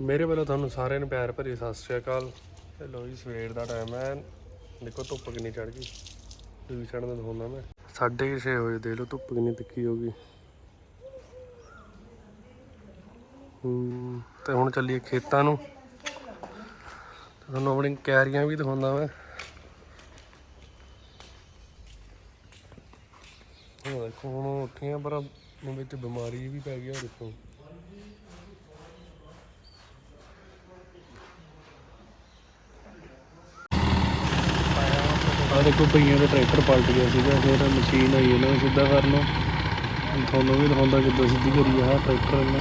ਮੇਰੇ ਵੱਲੋਂ ਤੁਹਾਨੂੰ ਸਾਰਿਆਂ ਨੂੰ ਪਿਆਰ ਭਰੀ ਸਤਿ ਸ਼੍ਰੀ ਅਕਾਲ। ਤੇ ਲੋ ਜੀ, ਸਵੇਰ ਦਾ ਟਾਈਮ ਹੈ। ਦੇਖੋ, ਧੁੱਪ ਕਿੰਨੀ ਚੜ ਗਈ। ਦੂਜੀ ਸਾਈਡ ਤੋਂ ਦਿਖਾਉਂਦਾ ਮੈਂ। 6:30 ਹੋਏ, ਦੇਖ ਲਓ, ਧੁੱਪ ਕਿੰਨੀ ਤਿੱਖੀ ਹੋ ਗਈ। ਹੂੰ, ਤੇ ਹੁਣ ਚੱਲੀਏ ਖੇਤਾਂ ਨੂੰ। ਤੁਹਾਨੂੰ ਆਪਣੀ ਕੈਰੀਆਂ ਵੀ ਦਿਖਾਉਂਦਾ ਮੈਂ। ਉਹ ਦੇਖੋ, ਹੁਣ ਉੱਠੀਆਂ, ਪਰ ਵਿੱਚ ਬਿਮਾਰੀ ਵੀ ਪੈ ਗਈ ਉਹ ਦੇਖੋ। ਆ ਦੇਖੋ ਭਈਆਂ ਦਾ ਟਰੈਕਟਰ ਪਲਟ ਗਿਆ ਸੀਗਾ ਫਿਰ ਮਸ਼ੀਨ ਆਈ ਇਹਨਾਂ ਨੂੰ ਸਿੱਧਾ ਕਰਨ ਨੂੰ। ਤੁਹਾਨੂੰ ਵੀ ਦਿਖਾਉਂਦਾ ਕਿੱਦਾਂ ਸਿੱਧੀ ਕਰੀ ਆ ਟਰੈਕਟਰ ਨੇ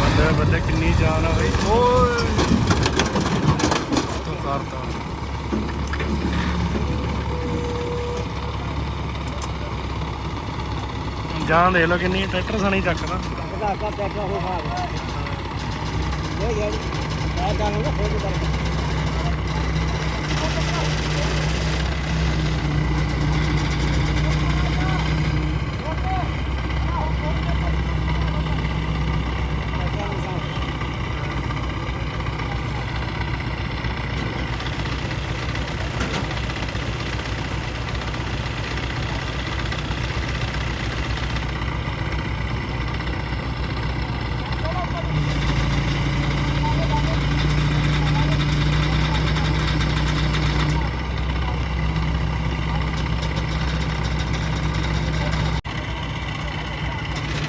ਬੱਲੇ ਬੱਲੇ ਕਿੰਨੀ ਜਾਨ ਆ ਬਈ ਓਏ ਤੂੰ ਕਰਦਾ ਜਾਨ ਦੇਖ ਲਓ ਕਿੰਨੀ ਟਰੈਕਟਰ ਸਣੀ ਚੱਕਦਾ ਪਤਾ ਹੋ ਖਾ ਇਹ ਯਾਰ ਆ ਜਾਣਾ ਨਾ ਫੋਨ ਕਰ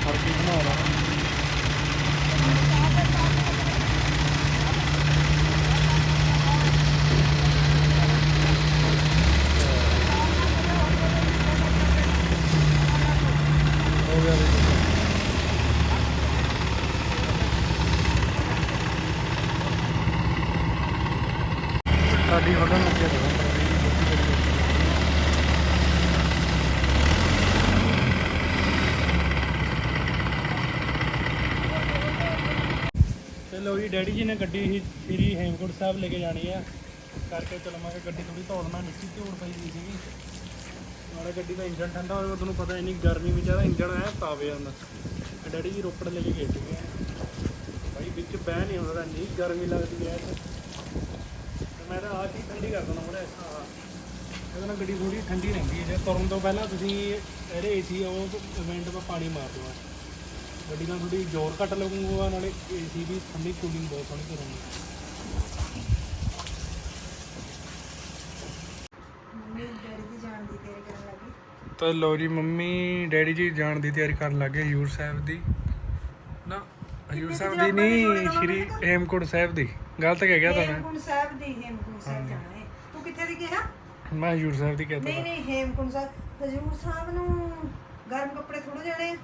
ਫਰਕੀ ਬਣਾ ਲਾ ਹੋ ਗਿਆ ਸਾਡੀ ਵਗਨ ਲੱਗਿਆ ਤੇ ਲੋ ਜੀ, ਡੈਡੀ ਜੀ ਨੇ ਗੱਡੀ ਹੀ ਫਰੀ ਹੇਮਕੁੰਟ ਸਾਹਿਬ ਲੈ ਕੇ ਜਾਣੀ ਆ। ਕਰਕੇ ਚਲੋ ਗੱਡੀ ਥੋੜੀ ਧੋਣ ਨਾਲ ਨੀਚੇ ਝੂੜ ਪਈ ਹੋਈ ਸੀਗੀ ਨਾਲੇ ਗੱਡੀ ਦਾ ਇੰਜਨ ਠੰਡਾ ਹੋਇਆ ਤੁਹਾਨੂੰ ਪਤਾ ਇੰਨੀ ਗਰਮੀ ਵਿੱਚ ਆਦਾ ਇੰਜਨ ਐ ਤਾਵੇ ਜਾਂਦਾ। ਡੈਡੀ ਜੀ ਰੋਪੜ ਲੈ ਕੇ ਗਏ ਸੀਗੇ। ਭਾਈ ਵਿੱਚ ਬਹਿ ਨਹੀਂ ਹੁੰਦਾ ਇੰਨੀ ਗਰਮੀ ਲੱਗਦੀ ਹੈ ਤੇ ਮੈਂ ਤਾਂ ਆਹ ਚੀਜ਼ ਠੰਡੀ ਕਰ ਦਿੰਦਾ, ਮੋੜਾ ਇਹਦੇ ਨਾਲ ਗੱਡੀ ਥੋੜੀ ਠੰਡੀ ਰਹਿੰਦੀ ਹੈ ਜੇ ਤੁਰਨ ਤੋਂ ਪਹਿਲਾਂ ਤੁਸੀਂ ਇਹਦੇ ਏਸੀ ਉਹ ਇਵੈਂਟ 'ਤੇ ਪਾਣੀ ਮਾਰ ਦਿਓ ਗੱਡੀ ਨਾਲ ਥੋੜੀ ਜ਼ੋਰ ਘੱਟ ਲੱਗੂਗਾ, ਨਾਲੇ ਏਸੀ ਵੀ ਠੰਡੀ ਕੂਲਿੰਗ ਬਹੁਤ ਸੋਹਣੀ ਕਰੂਗੀ ਮੰਮੀ ਡੈਡੀ ਦੀ ਜਾਣ ਦੀ ਤਿਆਰੀ ਕਰਨ ਲੱਗੀ ਤਾਂ ਲੋ ਜੀ ਮੰਮੀ ਡੈਡੀ ਜੀ ਜਾਣ ਦੀ ਤਿਆਰੀ ਕਰਨ ਲੱਗੇ ਹਜੂਰ ਸਾਹਿਬ ਦੀ। ਨਾ ਹਜੂਰ ਸਾਹਿਬ ਦੀ ਨਹੀਂ ਸ਼੍ਰੀ ਹੇਮਕੁੰਟ ਸਾਹਿਬ ਦੀ। ਗਲਤ ਕਹਿ ਗਿਆ ਤਾਂ ਮੈਂ। ਹੇਮਕੁੰਟ ਸਾਹਿਬ ਦੀ ਹੇਮਕੁੰਟ ਸਾਹਿਬ ਜਾਣਾ ਹੈ। ਤੂੰ ਕਿੱਥੇ ਦੀ ਗਿਆ ਮੈਂ ਹਜੂਰ ਸਾਹਿਬ ਦੀ ਕਹਿਤਾ ਨਹੀਂ ਨਹੀਂ ਹੇਮਕੁੰਟ ਸਾਹਿਬ। ਹਜੂਰ ਸਾਹਿਬ ਨੂੰ ਗਰਮ ਕੱਪੜੇ ਥੋੜਾ ਜਾਣੇ ਆ।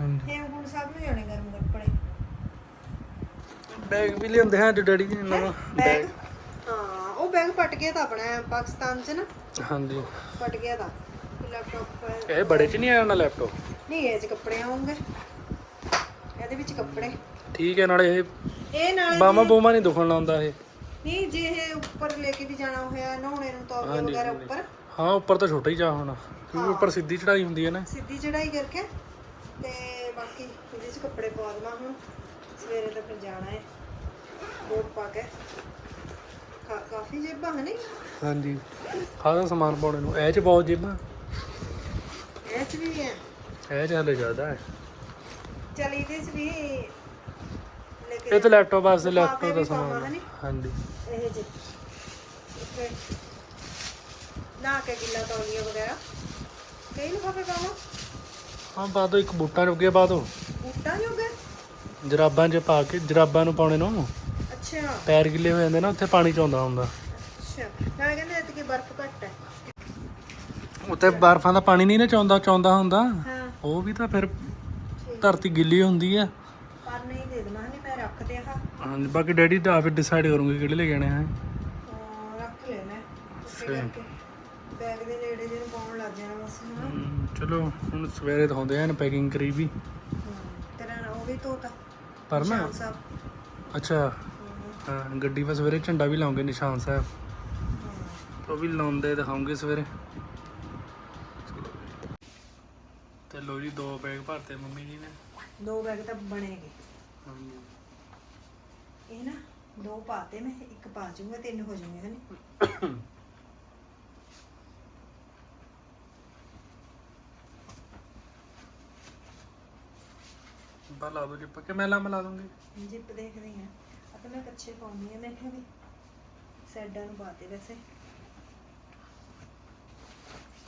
ਹਾਂਜੀ। ਹੇਮਕੁੰਟ ਸਾਹਿਬ ਨੂੰ ਜਾਣੇ ਗਰਮ ਕੱਪੜੇ। ਬੈਗ ਵੀ ਲਿਆਂਦੇ ਹਾਂ ਅੱਜ ਡੈਡੀ ਜੀ ਨੇ ਨਵਾਂ ਬੈਗ? ਹਾਂ ਉਹ ਬੈਗ ਪਟ ਗਿਆ ਤਾਂ ਆਪਣਾ ਪਾਕਿਸਤਾਨ ਚ ਨਾ। ਹਾਂਜੀ। ਪਟ ਗਿਆ ਤਾਂ। ਲੈਪਟਾਪ ਇਹ ਬੜੇ ਚ ਨਹੀਂ ਆਇਆ ਉਹਨਾਂ ਲੈਪਟਾਪ ਨਹੀਂ ਇਹ ਚ ਕੱਪੜੇ ਆਉਂਗੇ ਇਹਦੇ ਵਿੱਚ ਕੱਪੜੇ। ਠੀਕ ਹੈ ਨਾਲੇ ਇਹ ਇਹ ਨਾਲੇ ਬਾਹਾਂ ਬੂਮਾ ਨਹੀਂ ਦੁਖਣ ਲਾਉਂਦਾ ਇਹ। ਨਹੀਂ ਜੇ ਇਹ ਉੱਪਰ ਲੈ ਕੇ ਵੀ ਜਾਣਾ ਹੋਇਆ ਨਹਾਉਣੇ ਨੂੰ ਤੌਲੀਆ ਵਗੈਰਾ ਉੱਪਰ। ਹਾਂ ਉੱਪਰ ਤਾਂ ਛੋਟਾ ਹੀ ਜਾ ਹੋਣਾ। ਕਿਉਂਕਿ ਉੱਪਰ ਸਿੱਧੀ ਚੜਾਈ ਹੁੰਦੀ ਹੈ ਨਾ। ਸਿੱਧੀ ਚੜਾਈ ਕਰਕੇ ਤੇ ਬਾਕੀ ਇਹਦੇ ਚ ਕੱਪੜੇ ਪਾ ਦੇਵਾਂ ਹੁਣ। ਸਵੇਰੇ ਤਾਂ ਫਿਰ ਜਾਣਾ ਹੈ। ਕੋਟ ਪਾ ਕੇ। ਕਾ- ਕਾਫੀ ਜੇਬਾਂ ਹਨ ਹਾਂਜੀ। ਖਾਦਾ ਸਮਾਨ ਪਾਉਣੇ ਨੂੰ। ਇਹ ਚ ਬਹੁਤ ਜੇਬਾਂ। ਇਹ ਚ ਵੀ ਹੈ ਇਹ ਚ ਹਲੇ ਜ਼ਿਆਦਾ ਹੈ। ਚਲ ਇਹਦੇ ਚ ਵੀ ਇਹ ਤਾਂ ਲੈਪਟਾਪ ਵਾਸਤੇ ਲੈਪਟਾਪ ਦਾ ਸਮਾਨ? ਹਾਂਜੀ। ਇਹ ਜੇ ਇੱਥੇ ਨਾ ਕੇ ਗਿੱਲਾ ਤੌਲੀਆ ਵਗੈਰਾ। ਕਈ ਲਿਫਾਫੇ ਪਾਵਾਂ? ਹਾਂ ਪਾ ਦੋ ਇੱਕ ਬੂਟਾਂ ਰੁਕੇ ਪਾ ਦੋ। ਬੂਟਾਂ ਜੋਗੇ? ਜਰਾਬਾਂ 'ਚ ਪਾ ਕੇ ਜਰਾਬਾਂ ਨੂੰ ਪਾਉਣੇ ਨੂੰ ਅੱਛਾ। ਪੈਰ ਗਿੱਲੇ ਹੋ ਜਾਂਦੇ ਨਾ ਉੱਥੇ ਪਾਣੀ ਚਾਉਂਦਾ ਹੁੰਦਾ। ਅੱਛਾ। ਨਾਲੇ ਕਹਿੰਦੇ ਐਤਕੀ ਬਰਫ਼ ਘੱਟ ਉੱਥੇ ਬਰਫਾਂ ਦਾ ਪਾਣੀ ਨਹੀਂ ਨਾ ਚਾਉਂਦਾ ਚਾਉਂਦਾ ਹੁੰਦਾ। ਹਾਂ। ਉਹ ਵੀ ਤਾਂ ਫਿਰ ਧਰਤੀ ਗਿੱਲੀ ਹੁੰਦੀ ਆ। ਪਰ ਨਹੀਂ ਦੇ ਦੇਣਾ ਨਹੀਂ ਮੈਂ ਰੱਖ ਤੇ ਆਹ ਹਾਂਜੀ ਬਾਕੀ ਡੈਡੀ ਤਾਂ ਆਪੇ ਡਿਸਾਈਡ ਕਰੂੰਗੇ ਕਿਹੜੇ ਲੈ ਜਾਣੇ ਆ। ਹਾਂ, ਰੱਖ ਲੈਣਾ ਉੱਤੇ ਕਰਕੇ। ਬੈਗ ਦੇ ਨੇੜੇ ਜਿਹਨੂੰ ਪਾਉਣ ਲੱਗ ਜਾਣਾ ਬਸ ਹਨਾ ਹਮ, ਚਲੋ ਹੁਣ ਸਵੇਰੇ ਦਿਖਾਉਂਦੇ ਆਂ ਪੈਕਿੰਗ ਕਰੀ ਵੀ ਹਾਂ, ਤੇਰਾ ਨਾ ਉਹ ਵੀ ਤੋਤਾ ਪਰ ਨਾ ਨਿਸ਼ਾਨ ਸਾਹਿਬ। ਅੱਛਾ। ਹਾਂ। ਗੱਡੀ 'ਤੇ ਸਵੇਰੇ ਝੰਡਾ ਵੀ ਲਾਉਂਗੇ ਨਿਸ਼ਾਨ ਸਾਹਿਬ। ਉਹ ਵੀ ਲਾਉਂਦੇ ਦਿਖਾਉਂਗੇ ਸਵੇਰੇ। ਲੋ ਜੀ ਦੋ ਬੈਗ ਭਰਤੇ ਮੰਮੀ ਜੀ ਨੇ। ਦੋ ਬੈਗ ਤਾਂ ਬਣੇਗੇ। ਹਾਂਜੀ। ਇਹ ਨਾ ਦੋ ਪਾਤੇ ਮੈਂ ਇੱਕ ਪਾ ਜੂੰਗਾ ਤਿੰਨ ਹੋ ਜਾਣਗੇ ਹਨੇ? ਬਾ ਲਾ ਦੋ ਜੀ ਪੱਕੇ ਮੈਂ ਲਾ ਮਿਲਾ ਦੂੰਗੀ? ਜਿੱਪ ਦੇਖਦੇ ਆ। ਆ ਤਾਂ ਮੈਂ ਕੱਚੇ ਪਾਉਣੀ ਆ ਮੈਂ ਕਿਹਾ ਵੀ ਸਾਈਡਾਂ ਨੂੰ ਪਾਤੇ ਵੈਸੇ।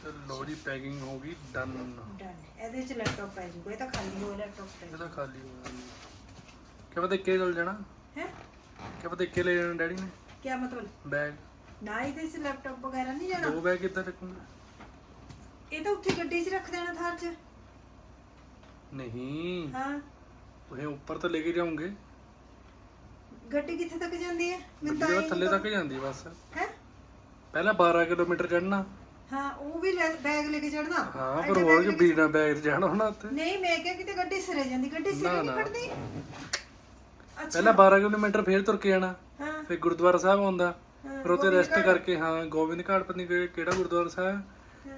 ਲੋ ਜੀ ਪੈਕਿੰਗ ਹੋ ਗਈ ਡਨ ਡਨ ਇਹਦੇ ਵਿੱਚ ਲੈਪਟਾਪ ਪੈ ਜੂਗਾ ਇਹ ਤਾਂ ਖਾਲੀ ਹੋਇਆ ਲੈਪਟਾਪ ਪੈ ਇਹਦਾ ਖਾਲੀ ਹੋ ਗਿਆ ਕਿ ਪਤਾ ਇੱਕੇ ਚਲ ਜਾਣਾ? ਹੈ? ਕਿ ਪਤਾ ਇੱਕੇ ਲੈ ਜਾਣਾ ਡੈਡੀ ਨੇ? ਕੀ ਮਤਲਬ? ਬੈਗ। ਨਾ ਇਹਦੇ ਵਿੱਚ ਲੈਪਟਾਪ ਵਗੈਰਾ ਨਹੀਂ ਜਾਣਾ? ਦੋ ਬੈਗ ਕਿੱਦਾਂ ਰੱਖੂੰਗਾ? ਇਹ ਤਾਂ ਉੱਥੇ ਗੱਡੀ 'ਚ ਰੱਖ ਦੇਣਾ ਥਾਰ 'ਚ। ਨਹੀਂ। ਹਾਂ। ਤੁਸੀਂ ਉੱਪਰ ਤਾਂ ਲੈ ਕੇ ਜਾਓਗੇ। ਗੱਡੀ ਕਿੱਥੇ ਤੱਕ ਜਾਂਦੀ ਹੈ? ਮੈਨੂੰ ਤਾਂ ਇਹ ਥੱਲੇ ਤੱਕ ਜਾਂਦੀ ਬਸ। ਹੈ? ਪਹਿਲਾਂ 12 ਕਿਲੋਮੀਟਰ ਚੜਨਾ ਹਾਂ ਉਹ ਵੀ ਲੈ- ਬੈਗ ਲੈ ਕੇ ਚੜਨਾ ਹਾਂ ਪਰ ਕਿ ਬੀਣਾ ਬੈਗ ਤੇ ਜਾਣਾ ਹੋਣਾ ਉੱਥੇ। ਨਹੀਂ ਮੈਂ ਕਿਹਾ ਕਿਤੇ ਗੱਡੀ ਸਿਰੇ ਜਾਂਦੀ ਗੱਡੀ ਸਿਰੇ ਨਹੀਂ ਖੜਦੀ ਅੱਛਾ। ਪਹਿਲਾਂ 12 ਕਿਲੋਮੀਟਰ ਫੇਰ ਤੁਰ ਕੇ ਜਾਣਾ ਹਾਂ। ਫਿਰ ਗੁਰਦੁਆਰਾ ਸਾਹਿਬ ਆਉਂਦਾ। ਫਿਰ ਉੱਥੇ ਰੈਸਟ ਕਰਕੇ ਹਾਂ ਗੋਬਿੰਦ ਘਾਟ ਪਤਨੀ ਕਿਹੜਾ ਗੁਰਦੁਆਰਾ ਸਾਹਿਬ।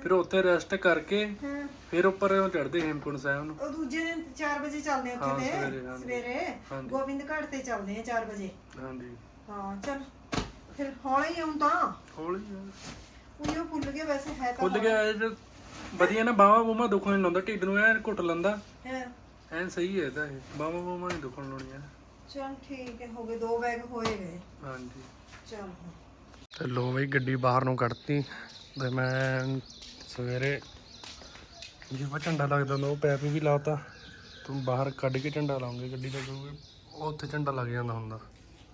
ਫਿਰ ਉੱਥੇ ਰੈਸਟ ਕਰਕੇ ਹਾਂ। ਫਿਰ ਉੱਪਰ ਚੜਦੇ ਹੇਮਕੁੰਟ ਸਾਹਿਬ ਨੂੰ। ਉਹ ਦੂਜੇ ਦਿਨ 4 ਵਜੇ ਚੱਲਦੇ ਆ ਉੱਥੇ ਸਵੇਰੇ, ਤੇ ਹਾਂਜੀ। ਸਵੇਰੇ ਗੋਬਿੰਦ ਘਾਟ ਤੇ ਚੱਲਦੇ ਆ 4 ਵਜੇ। ਹਾਂਜੀ। ਹਾਂ ਚਲ। ਫਿਰ ਹੌਲੀ ਆਉਂ ਤਾਂ। ਹੌਲੀ ਉਹ ਭੁੱਲ ਗਏ ਵੈਸੇ ਹੈ ਤਾਂ ਖੁੱਲ ਗਿਆ ਇਹ ਜੋ। ਵਧੀਆ ਨਾ ਬਾਵਾ ਬੂਮਾ ਦੁਖਣ ਨਹੀਂ ਲਾਉਂਦਾ ਢਿੱਡ ਨੂੰ ਐ ਘੁੱਟ ਲੈਂਦਾ ਹੈ। ਐਨ ਸਹੀ ਹੈ ਇਹਦਾ ਇਹ। ਬਾਵਾ ਬੂਮਾ ਨਹੀਂ ਦੁਖਣ ਲਾਉਣੀਆਂ। ਚਲ ਠੀਕ ਹੈ ਹੋ ਗਏ ਦੋ ਬੈਗ ਹੋਏ ਗਏ। ਹਾਂਜੀ। ਚਲ। ਤੇ ਲੋ ਬਈ ਗੱਡੀ ਬਾਹਰ ਨੂੰ ਕੱਢਤੀ। ਤੇ ਮੈਂ ਸਵੇਰੇ ਜਿਵੇਂ ਝੰਡਾ ਲੱਗਦਾ ਹੁੰਦਾ ਉਹ ਪੈਪ ਵੀ ਲਾਤਾ। ਤੂੰ ਬਾਹਰ ਕੱਢ ਕੇ ਝੰਡਾ ਲਾਉਂਗੇ ਗੱਡੀ ਦਾ ਕਿਉਂਕਿ ਉਹ ਉੱਥੇ ਝੰਡਾ ਲੱਗ ਜਾਂਦਾ ਹੁੰਦਾ।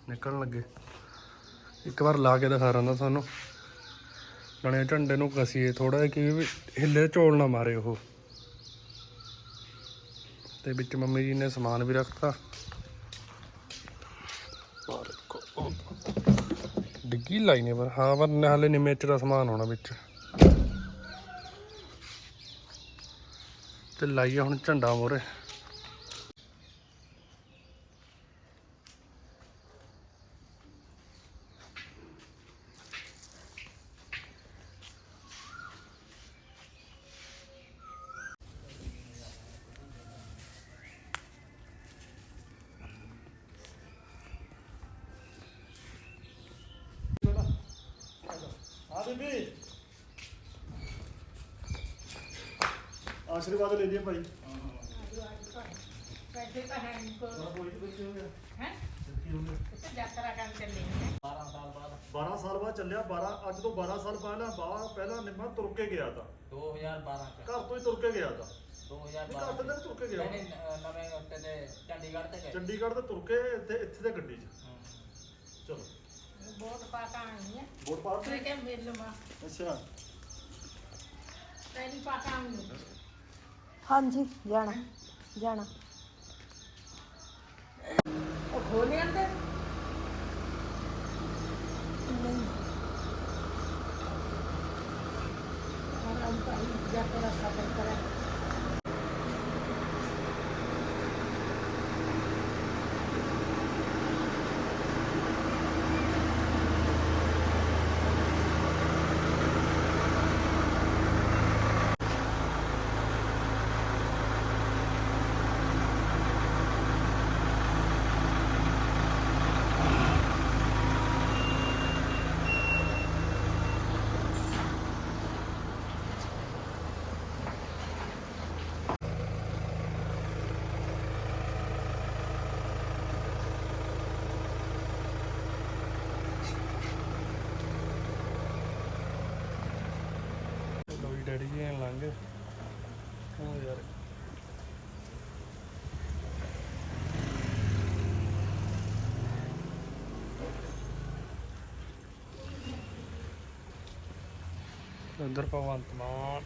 ਨਿਕਲਣ ਲੱਗੇ। ਇੱਕ ਵਾਰ ਲਾ ਕੇ ਦਿਖਾ ਰਹਾ ਤੁਹਾਨੂੰ। ਨਾਲੇ ਝੰਡੇ ਨੂੰ ਕਸੀਏ ਥੋੜਾ ਕਿ ਹਿੱਲੇ ਝੋਲ ਨਾ ਮਾਰੇ ਉਹ। ਤੇ ਵਿੱਚ ਮੰਮੀ ਜੀ ਨੇ ਸਮਾਨ ਵੀ ਰੱਖਤਾ। ਡਿੱਗੀ ਲਾਈ ਨੇ ਪਰ ਹਾਂ ਪਰ ਨਾਲੇ ਨਿਮੇਚ ਦਾ ਸਮਾਨ ਹੋਣਾ ਵਿੱਚ। ਤੇ ਲਾਈਏ ਹੁਣ ਝੰਡਾ ਮੋਰੇ ਬੀਬੀ। ਆਸ਼ੀਰਵਾਦ ਲੈ ਲਿਆ ਭਾਈ। ਪੈਸੇ ਤਾਂ ਹੈ ਨਹੀਂ ਕੋਲ। ਹੈ ਕਿਤੇ ਯਾਤਰਾ ਕਰਨ ਚੱਲੇ ਨੇ 12 ਸਾਲ ਬਾਅਦ। ਚੱਲਿਆ 12 ਅੱਜ ਤੋਂ 12 ਸਾਲ ਪਹਿਲਾਂ ਬਾਹਰ ਪਹਿਲਾਂ ਨਿੰਮਾ ਤੁਰ ਕੇ ਗਿਆ ਤਾਂ। 2012 ਚ। ਘਰ ਤੋਂ ਹੀ ਤੁਰ ਕੇ ਗਿਆ ਤਾਂ। 2012 ਘਰ ਤੋਂ ਤਾਂ ਤੁਰ ਕੇ ਗਿਆ। ਨਹੀਂ ਨਹੀਂ, ਨਵੇਂ ਉੱਤੇ ਤੇ ਚੰਡੀਗੜ੍ਹ ਤੇ ਗਏ। ਚੰਡੀਗੜ੍ਹ ਤੋਂ ਤੁਰ ਕੇ ਇੱਥੇ ਇੱਥੇ ਤੇ ਗੱਡੀ 'ਚ। ਹਮ। ਚਲੋ ਬਹੁਤ ਪਾਕਾ ਆਈ ਹੈ ਵੋਟ ਪਾ ਤੇ ਕਿ ਮਿਲ ਮਾ ਅੱਛਾ ਤੇਰੀ ਪਾਕਾ ਆਈ ਹਾਂਜੀ ਜਾਣਾ ਜਾਣਾ ਉਹ ਖੋਲੇ ਅੰਦਰ ਆਰਾਮ ਭਾਈ ਯਾਤਰਾ ਸਫਰ ਕਰਾ ਡੈਡੀ ਜੀ ਐਂ ਲੰਘ ਗਏ। ਹਾਂ ਯਾਰ। ਉਧਰ ਭਗਵੰਤ ਮਾਨ।